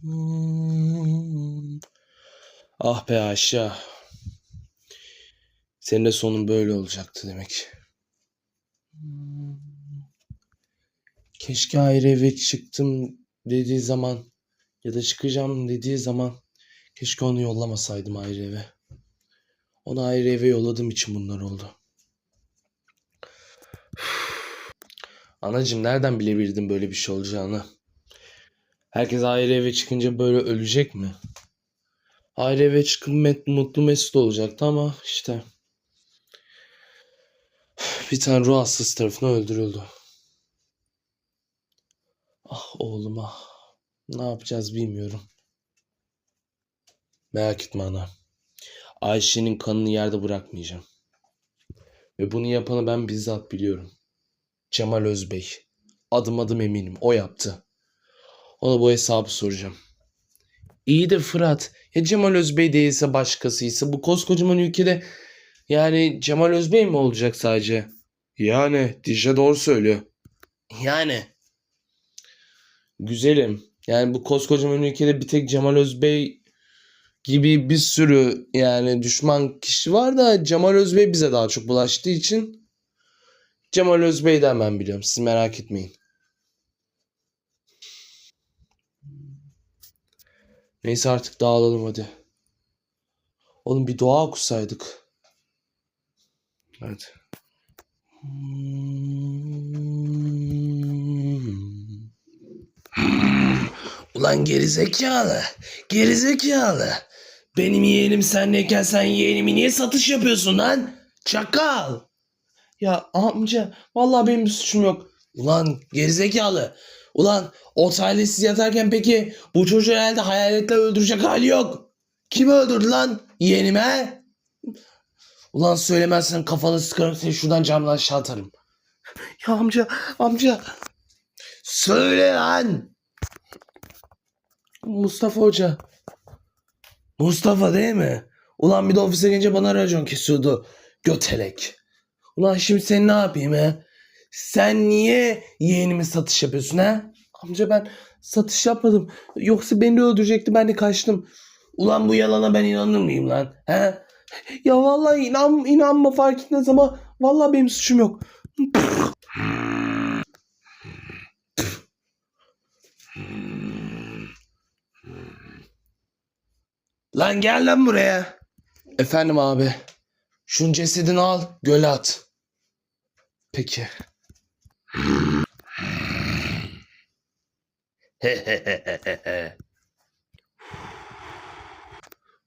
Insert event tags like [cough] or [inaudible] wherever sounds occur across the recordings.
Hmm. Ah be Ayşe. Senin de sonun böyle olacaktı demek. Hmm. Keşke ayrı eve çıktım dediği zaman ya da çıkacağım dediği zaman keşke onu yollamasaydım ayrı eve. Onu ayrı eve yolladığım için bunlar oldu. [sighs] Anacığım nereden bilebilirdim böyle bir şey olacağını? Herkes ayrı eve çıkınca böyle ölecek mi? Ayrı eve çıkıp met- mutlu mesut olacaktı ama işte bir tane ruh hastası tarafından öldürüldü. Ah oğlum ah. Ne yapacağız bilmiyorum. Merak etme ana. Ayşe'nin kanını yerde bırakmayacağım. Ve bunu yapanı ben bizzat biliyorum. Cemal Özbey. Adım adım eminim. O yaptı. Ona bu hesabı soracağım. İyi de Fırat. Ya Cemal Özbey değilse başkasıysa bu koskocaman ülkede yani Cemal Özbey mi olacak sadece? Yani Dicle doğru söylüyor. Yani. Güzelim. Yani bu koskocaman ülkede bir tek Cemal Özbey gibi bir sürü yani düşman kişi var da Cemal Özbey bize daha çok bulaştığı için Cemal Özbey'den ben biliyorum. Siz merak etmeyin. Neyse artık dağılalım hadi. Oğlum bir dua okusaydık. Hadi. Ulan gerizekalı. Gerizekalı. Benim yeğenim senleyken sen yeğenimi niye satış yapıyorsun lan? Çakal. Ya amca vallahi benim bir suçum yok. Ulan gerizekalı. Ulan o talihsiz yatarken peki bu çocuğu herhalde hayaletle öldürecek hali yok. Kim öldürdü lan? Yeğenime? Ulan söylemezsen kafanı sıkarım seni şuradan camdan aşağı atarım. [laughs] Ya amca amca. Söyle lan. Mustafa Hoca. Mustafa değil mi? Ulan bir de ofise gelince bana racon kesiyordu. Götelek. Ulan şimdi sen ne yapayım he? Sen niye yeğenime satış yapıyorsun ha? Amca ben satış yapmadım. Yoksa beni öldürecekti ben de kaçtım. Ulan bu yalana ben inanır mıyım lan? He? Ya vallahi inan, inanma fark etmez ama vallahi benim suçum yok. Lan gel lan buraya. Efendim abi. Şunun cesedini al, göle at. Peki. [laughs]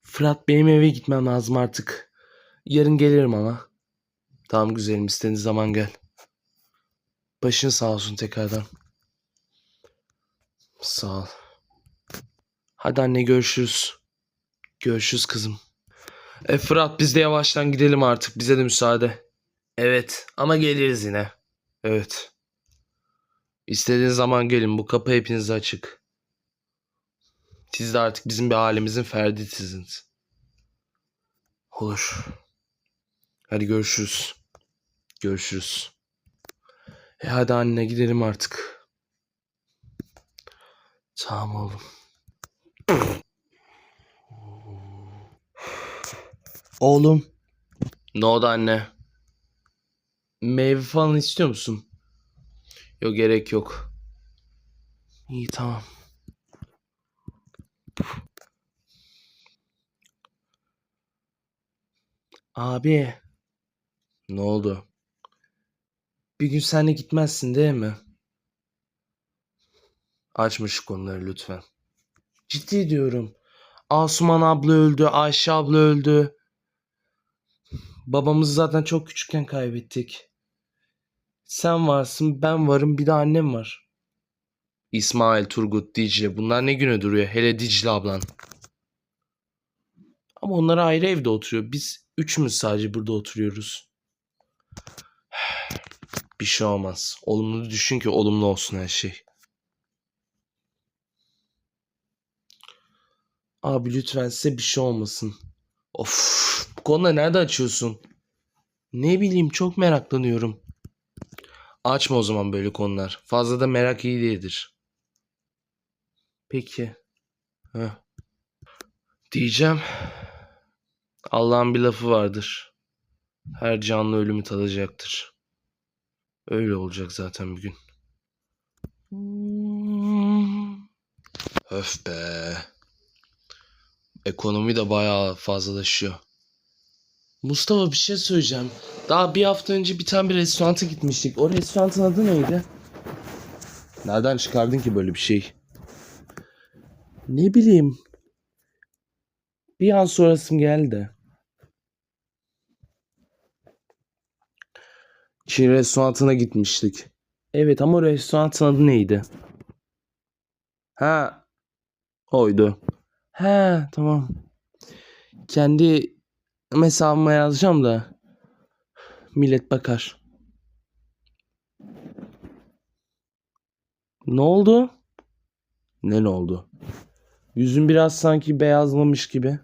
Fırat benim eve gitmem lazım artık. Yarın gelirim ama. Tamam güzelim istediğin zaman gel. Başın sağ olsun tekrardan. Sağ ol. Hadi anne görüşürüz. Görüşürüz kızım. E Fırat biz de yavaştan gidelim artık. Bize de müsaade. Evet ama geliriz yine. Evet. İstediğiniz zaman gelin. Bu kapı hepinize açık. Siz de artık bizim bir ailemizin ferdisiniz. Olur. Hadi görüşürüz. Görüşürüz. E hadi anne gidelim artık. Tamam oğlum. Oğlum. Ne oldu anne? Meyve falan istiyor musun? Yok gerek yok. İyi tamam. Abi. Ne oldu? Bir gün sen de gitmezsin değil mi? Açma şu konuları lütfen. Ciddi diyorum. Asuman abla öldü, Ayşe abla öldü. Babamızı zaten çok küçükken kaybettik. Sen varsın, ben varım, bir de annem var. İsmail, Turgut, Dicle bunlar ne güne duruyor? Hele Dicle ablan. Ama onlar ayrı evde oturuyor. Biz üçümüz sadece burada oturuyoruz. [sighs] Bir şey olmaz. Olumlu düşün ki olumlu olsun her şey. Abi lütfen size bir şey olmasın. Of, bu konuda nerede açıyorsun? Ne bileyim çok meraklanıyorum. Açma o zaman böyle konular. Fazla da merak iyi değildir. Peki. Heh. Diyeceğim. Allah'ın bir lafı vardır. Her canlı ölümü tadacaktır. Öyle olacak zaten bir gün. Öf be. Ekonomi de bayağı fazlalaşıyor. Mustafa bir şey söyleyeceğim. Daha bir hafta önce bir tane bir restoranta gitmiştik. O restoranın adı neydi? Nereden çıkardın ki böyle bir şey? Ne bileyim. Bir an sonrasım geldi. Çin restoranına gitmiştik. Evet ama restoranın adı neydi? Ha. Oydu. He tamam. Kendi hesabıma yazacağım da millet bakar. Ne oldu? Ne ne oldu? Yüzün biraz sanki beyazlamış gibi.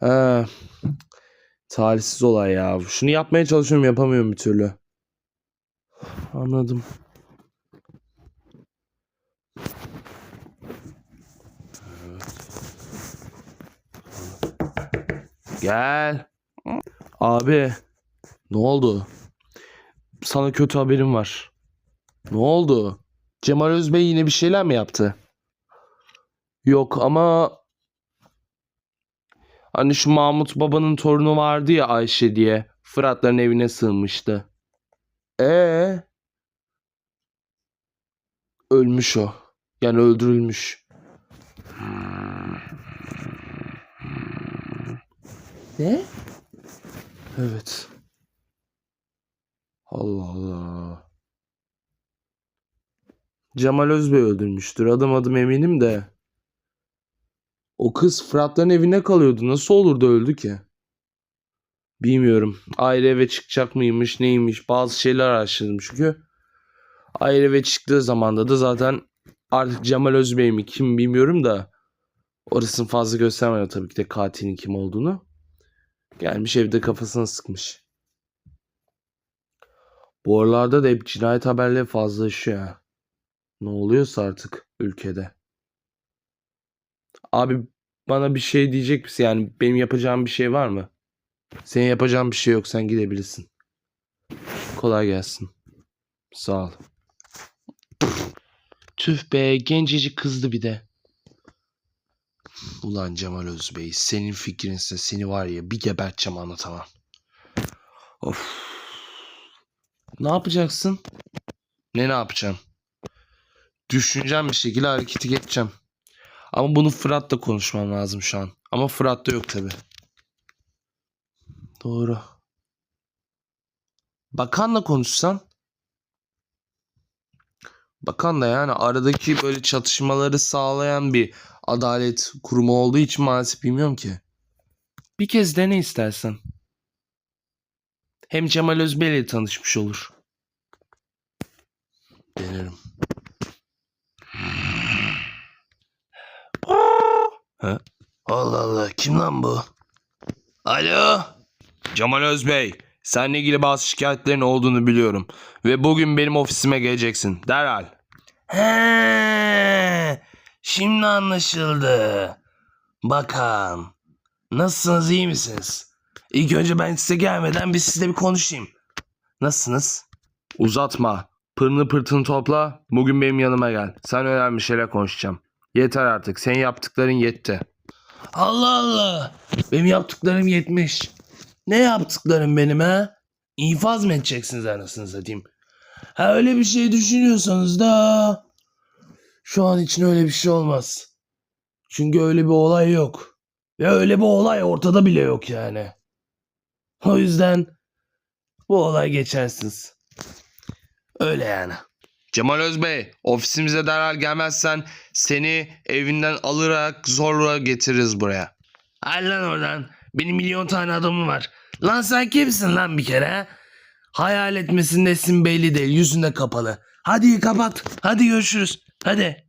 Ha. Talihsiz olay ya. Şunu yapmaya çalışıyorum yapamıyorum bir türlü. Anladım. Gel. Abi. Ne oldu? Sana kötü haberim var. Ne oldu? Cemal Özbey yine bir şeyler mi yaptı? Yok ama hani şu Mahmut babanın torunu vardı ya Ayşe diye Fıratların evine sığınmıştı. Ee? Ölmüş o. Yani öldürülmüş. Ne? Evet. Allah Allah. Cemal Özbey öldürmüştür. Adım adım eminim de. O kız Fırat'ların evine kalıyordu. Nasıl olur da öldü ki? Bilmiyorum. Ayrı eve çıkacak mıymış neymiş bazı şeyler araştırdım çünkü. Ayrı eve çıktığı zamanda da zaten artık Cemal Özbey mi kim bilmiyorum da orasını fazla göstermiyor tabii ki de katilin kim olduğunu. Gelmiş evde kafasını sıkmış. Bu aralarda da hep cinayet haberleri fazlalaşıyor ha. Ne oluyorsa artık ülkede. Abi bana bir şey diyecek misin? Yani benim yapacağım bir şey var mı? Senin yapacağın bir şey yok. Sen gidebilirsin. Kolay gelsin. Sağ ol. Tüh be gencecik kızdı bir de. Ulan Cemal Özbey senin fikrinse seni var ya bir geberteceğim anlatamam. Of. Ne yapacaksın? Ne ne yapacağım? Düşüneceğim bir şekilde hareketi geçeceğim. Ama bunu Fırat'la konuşmam lazım şu an. Ama Fırat da yok tabi. Doğru. Bakanla konuşsan. Bakan da yani aradaki böyle çatışmaları sağlayan bir adalet kurumu olduğu için maalesef bilmiyorum ki. Bir kez dene istersen. Hem Cemal Özbey ile tanışmış olur. Denerim. Ha? Allah Allah kim lan bu? Alo? Cemal Özbey. Seninle ilgili bazı şikayetlerin olduğunu biliyorum. Ve bugün benim ofisime geleceksin. Derhal. He, şimdi anlaşıldı. Bakan. Nasılsınız iyi misiniz? İlk önce ben size gelmeden bir sizle bir konuşayım. Nasılsınız? Uzatma. Pırını pırtını topla. Bugün benim yanıma gel. Sen önemli şeyler konuşacağım. Yeter artık. Senin yaptıkların yetti. Allah Allah. Benim yaptıklarım yetmiş. Ne yaptıklarım benim ha? İnfaz mı edeceksiniz anasını satayım? Ha öyle bir şey düşünüyorsanız da şu an için öyle bir şey olmaz. Çünkü öyle bir olay yok. Ve öyle bir olay ortada bile yok yani. O yüzden bu olay geçersiz. Öyle yani. Cemal Özbey, ofisimize derhal gelmezsen seni evinden alarak zorla getiririz buraya. Hadi lan oradan. Benim milyon tane adamım var. Lan sen kimsin lan bir kere? ha? Hayal etmesin nesin belli değil. Yüzünde kapalı. Hadi kapat. Hadi görüşürüz. Hadi.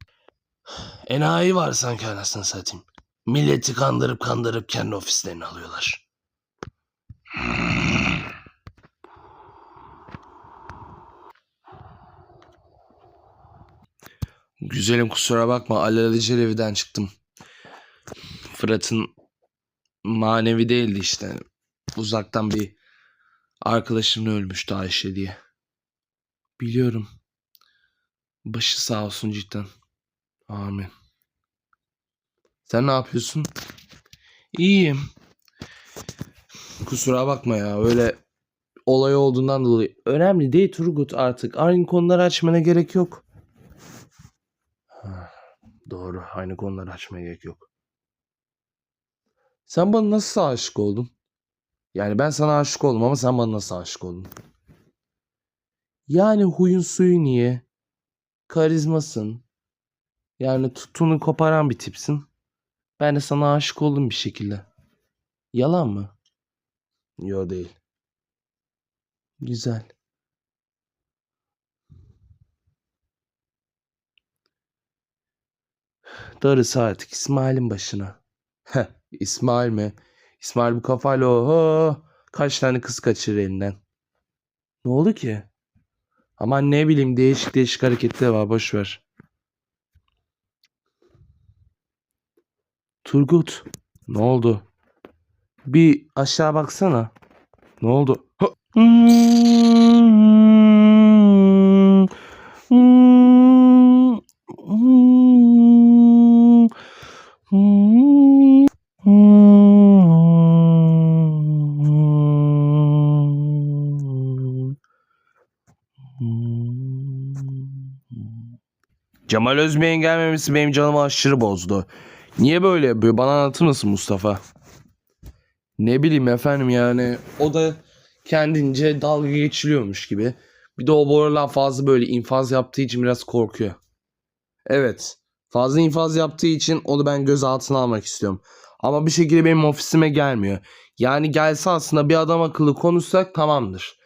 Enayi var sanki anasını satayım. Milleti kandırıp kandırıp kendi ofislerini alıyorlar. Güzelim kusura bakma alelacele evden çıktım. Fırat'ın manevi değildi işte. Uzaktan bir arkadaşımın ölmüştü Ayşe diye. Biliyorum. Başı sağ olsun cidden. Amin. Sen ne yapıyorsun? İyiyim. Kusura bakma ya öyle olay olduğundan dolayı. Önemli değil Turgut artık. Aynı konuları açmana gerek yok. Ha, Doğru. Aynı konuları açmaya gerek yok. Sen bana nasıl aşık oldun? Yani ben sana aşık oldum ama sen bana nasıl aşık oldun? Yani huyun suyu niye? Karizmasın. Yani tutunu koparan bir tipsin. Ben de sana aşık oldum bir şekilde. Yalan mı? Yo değil. Güzel. Darısı artık İsmail'in başına. Heh, İsmail mi? İsmail bu kafayla oho kaç tane kız kaçırır elinden. Ne oldu ki? Aman ne bileyim değişik değişik hareketler var boş ver. Turgut ne oldu? Bir aşağı baksana. Ne oldu? Ha! Cemal Özbey'in gelmemesi benim canımı aşırı bozdu. Niye böyle yapıyor? Bana anlatır mısın Mustafa? Ne bileyim efendim yani o da kendince dalga geçiliyormuş gibi. Bir de o bu aralar fazla böyle infaz yaptığı için biraz korkuyor. Evet. Fazla infaz yaptığı için onu ben gözaltına almak istiyorum. Ama bir şekilde benim ofisime gelmiyor. Yani gelse aslında bir adam akıllı konuşsak tamamdır.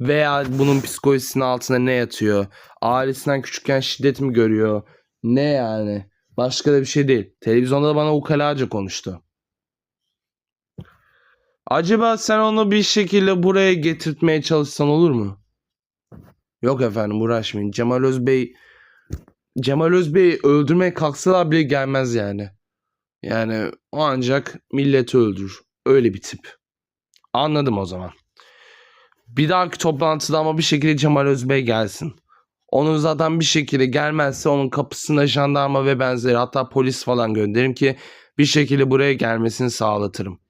Veya bunun psikolojisinin altında ne yatıyor? Ailesinden küçükken şiddet mi görüyor? Ne yani? Başka da bir şey değil. Televizyonda da bana ukalaca konuştu. Acaba sen onu bir şekilde buraya getirtmeye çalışsan olur mu? Yok efendim uğraşmayın. Cemal Özbey Cemal Özbey öldürmeye kalksalar bile gelmez yani. Yani o ancak milleti öldürür. Öyle bir tip. Anladım o zaman. Bir dahaki toplantıda ama bir şekilde Cemal Özbey gelsin. Onun zaten bir şekilde gelmezse onun kapısına jandarma ve benzeri hatta polis falan gönderirim ki bir şekilde buraya gelmesini sağlatırım.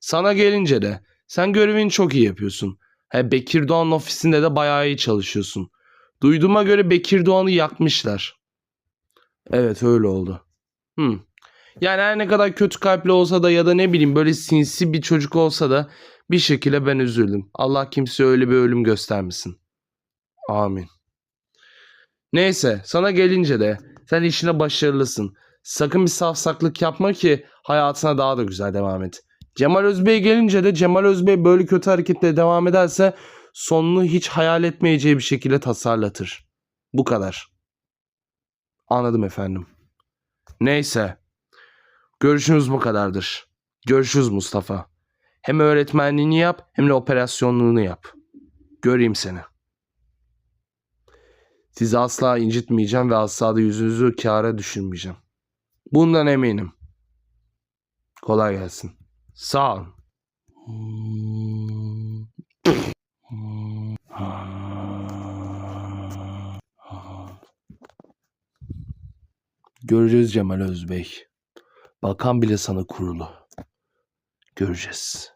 Sana gelince de sen görevini çok iyi yapıyorsun. He, Bekir Doğan'ın ofisinde de bayağı iyi çalışıyorsun. Duyduğuma göre Bekir Doğan'ı yakmışlar. Evet öyle oldu. Hmm. Yani her ne kadar kötü kalpli olsa da ya da ne bileyim böyle sinsi bir çocuk olsa da bir şekilde ben üzüldüm. Allah kimseye öyle bir ölüm göstermesin. Amin. Neyse sana gelince de sen işine başarılısın. Sakın bir safsaklık yapma ki hayatına daha da güzel devam et. Cemal Özbey gelince de Cemal Özbey böyle kötü hareketle devam ederse sonunu hiç hayal etmeyeceği bir şekilde tasarlatır. Bu kadar. Anladım efendim. Neyse. Görüşümüz bu kadardır. Görüşürüz Mustafa. Hem öğretmenliğini yap hem de operasyonluğunu yap. Göreyim seni. Sizi asla incitmeyeceğim ve asla da yüzünüzü kâra düşürmeyeceğim. Bundan eminim. Kolay gelsin. Sağ olun. Göreceğiz Cemal Özbey. Bakan bile sana kurulu. Göreceğiz.